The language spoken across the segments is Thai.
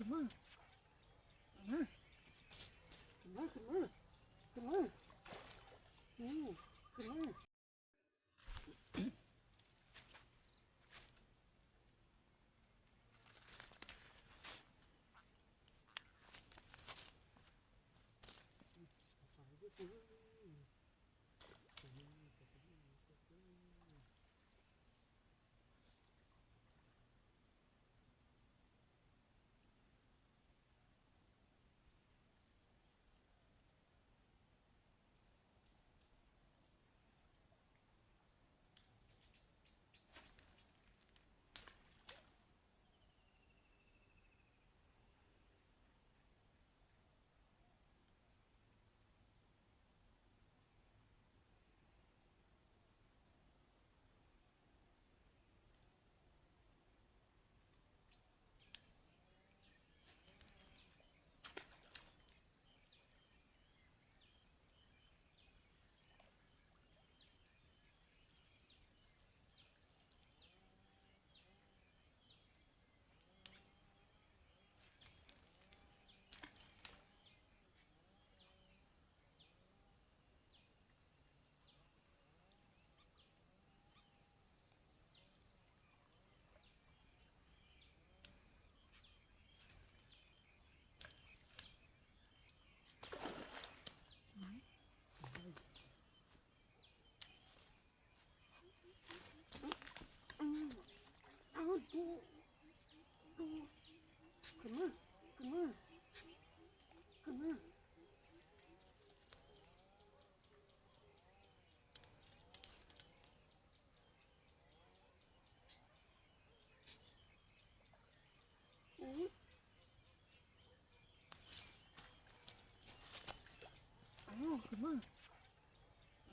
ขึ้นมาขึ้นมาขึ้นมาขึ้นมาขึ้นมา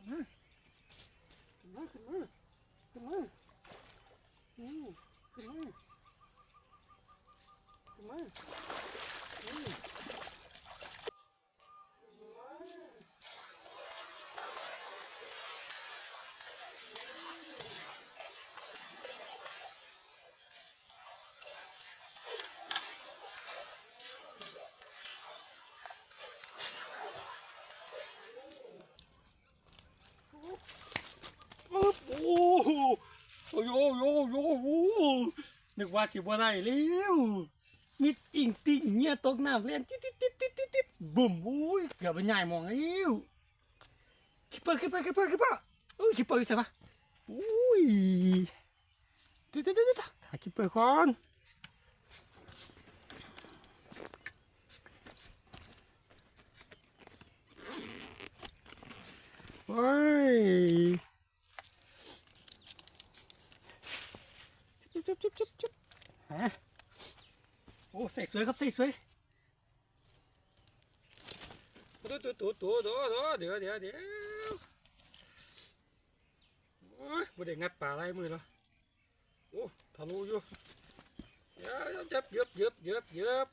มาขึ้นมาขึ้นมาขึ้นมาอืมขึ้นมาขึ้นมาอืมปุ๊บโอ้โหโอ้โยโยโยโอ้โหนึกว่าสิบ่ได้แล้วมิดอิงติ่งเนี่ยตกน้ำเล่นติดติดติดติดติดติดบุ่มโอ้ยเกือบเป็นใหญ่มองแล้วคิปเปอร์คิปเปอร์คิปเปอร์คิปเปอร์โอ้ยคิปเปอร์อยู่ใส่ปะโอ้ยเดี๋ยวเดี๋ยวเดี๋ยวถ่าคิปเปอร์ก่อนโอ้ย จุ๊บจุ๊บจุ๊บจุ๊บจุ๊บฮะโอ้ ใส่สวยครับใส่สวยตัวตัวตัวตัวตัวตัวเดี๋ยวเดี๋ยวเดี๋ยวโอ้ยบ่ได้งัดป่าไรมือแล้วโอ้ทะลุอยู่เดี๋ยวเย็บเย็บเย็บเย็บเย็บ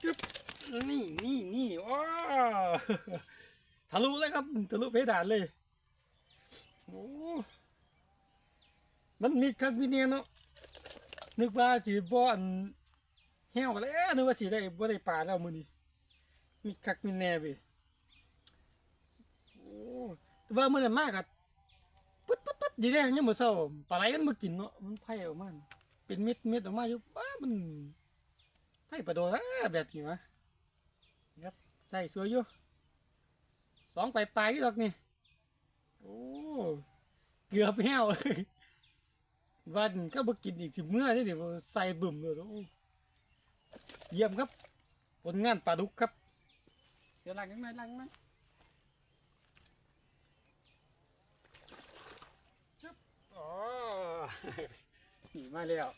เย็บนี่นี่นี่ว้าทะลุเลยครับทะลุเพดานเลยโอ้ มันมีคักวิเนียเนาะนึกว่าสิบ่อนเหี่ยวแล้วนึกว่าสิได้บ่ได้ปลาแล้วมื้อนี้มีคักมีแน่เว้ยโอ้แต่ว่ามื้อนั้นมากอะปึ๊ดปึ๊ดปึ๊ดดีแดงยังมือเช้าปลาไหลมันบ่กินเนาะมันไผออกมาเป็นเม็ดเม็ดออกมาอยู่ป้ามันไผปลาโดนะแบบนี้วะครับใส่สวยอยู่สองปลายปลายๆอยู่ดอกนี่โอ้เกือบแห้วเลย วันก็บ่กินอีกสิเมื่อนี่เดี๋ยวใส่บึ่มเลยโอ้เยี่ยมครับ ผลงานปลาดุกครับ เดี๋ยวล้างยังไงล้างยังไงชึบอ๋อนี่มาแล้ว